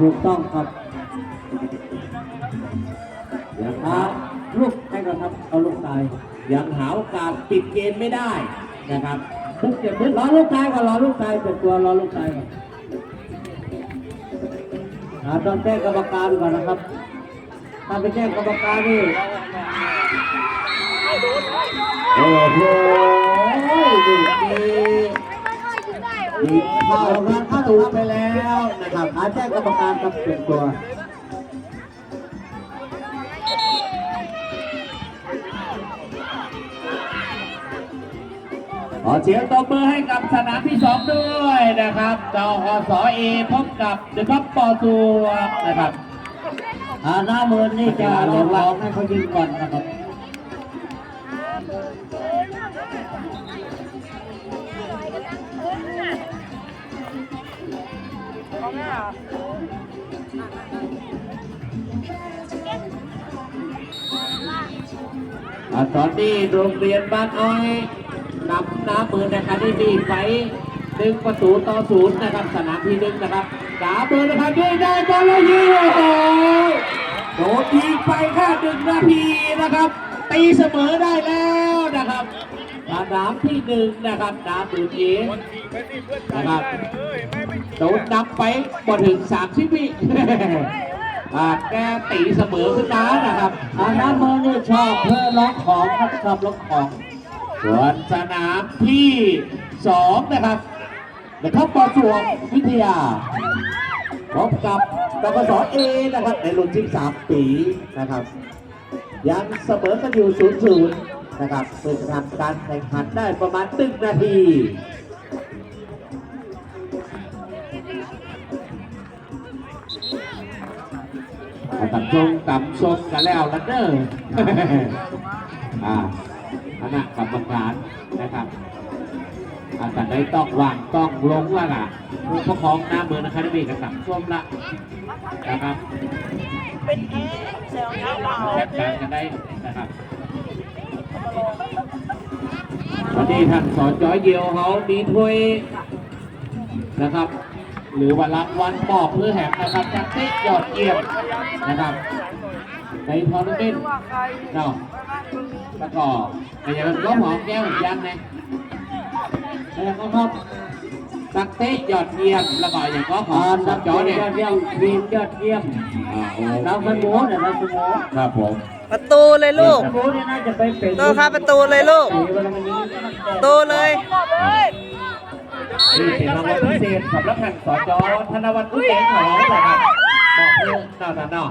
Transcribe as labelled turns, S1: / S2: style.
S1: ถูกต้องครับอย่างครับลูกให้ก่อนครับเอาลูกตาย
S2: ยังหาโอกาสปิดเกมไม่ได้นะครับ
S1: ทุกเจ็บทุกรอลูกตายก่อนรอลูกตายเจ็บตัวรอลูกตายก่อนอ่าต้องแจ้งกรรมการก่อนนะครับ ถ้าไปแจ้งกรรมการนี่
S2: โอ้โหดูดี
S1: มีเข้าทางเข้าตูไปแล้วนะครับหาแจ้งกรรมการครับเปลี่ยนตัว
S2: ขอเสียงตบมือให้กับสนามที่สองด้วยนะครับเจ้าอสเอพบกับเดอะพับปอตูนะครับ
S1: อ่าหน้ามือนี่จะลงร้องให้เขายิงก่อนนะครับ
S2: ตอนนี้โรงเรียนบ้านอ้อยนำน้ำมือในคาที่นี่ไปหนึ่งประตูต่อศูนย์นะครับสนามที่หนึ่งนะครับสามมือนะครับยิงได้บอลแล้วยิงโอ้โหโดนยิงไปแค่หนึ่งนาทีนะครับ ตีเสมอได้แล้วนะครับ สนามที่หนึ่งนะครับน้ำมือเองนะครับโดนนับไปกว่าถึงสามสิบวิอ่าแกตีเสมอขึ้นมานะครับ
S1: อาหน้ามือนี่ชอบเพื่อล็อกของครับชอบล็อกของ
S2: ส่วนสนามที่สองนะครับนะครับปอสวงวิทยาพบกับกกสเอนะครับในรุ่น13ปีนะครับ ยังเสมอกันอยู่0 0นย์ะครับซึ่งทำการแข่งขันได้ประมาณตึงนาทีต่ำชงต่ำชงกันแล้วลันเดอร์อ่าคณะกรรมการนะครับอาจจะได้ต้องวางต้องลงแล้วล่ะผู้ปกครองหน้าเมืองนะครับมีกระสับส้มละนะครับจัดการกันได้นะครับ วันนี้ท่านสอนจอยเยียวเขามีถ้วยนะครับ หรือว่ารางวัลมอบเพื่อแหมนะครับจากเตะยอดเยี่ยมนะครับ ในทัวร์นาเมนต์เนาะแล้วก็ไอ้อยังนั้นก็หอมแก้วอีกอยังไงแล้วก็ครับตักเตะยอดเยี่ยมแล้วก็อย่างก็หอ
S1: อ่าม
S2: สั
S1: นั
S2: บ
S1: ก
S2: จ
S1: จ
S2: อ
S1: อ
S2: เนี่ย
S1: ยอดเยี่ยมทีมยอดเยี่ยม
S2: อ่าโอ้
S1: เราเป็นหมูเนี่ยเราเป็นหมู
S2: ครับผม
S3: ประตูเลยลูกโตครับประตูเลยลูก
S1: โต
S3: เลย
S2: นี่เป็นรางวัลพิเศษสำหรับแข่งสอจธนวัฒน์ผู้แข่ของเาบอกลูกหน้าตาหน้า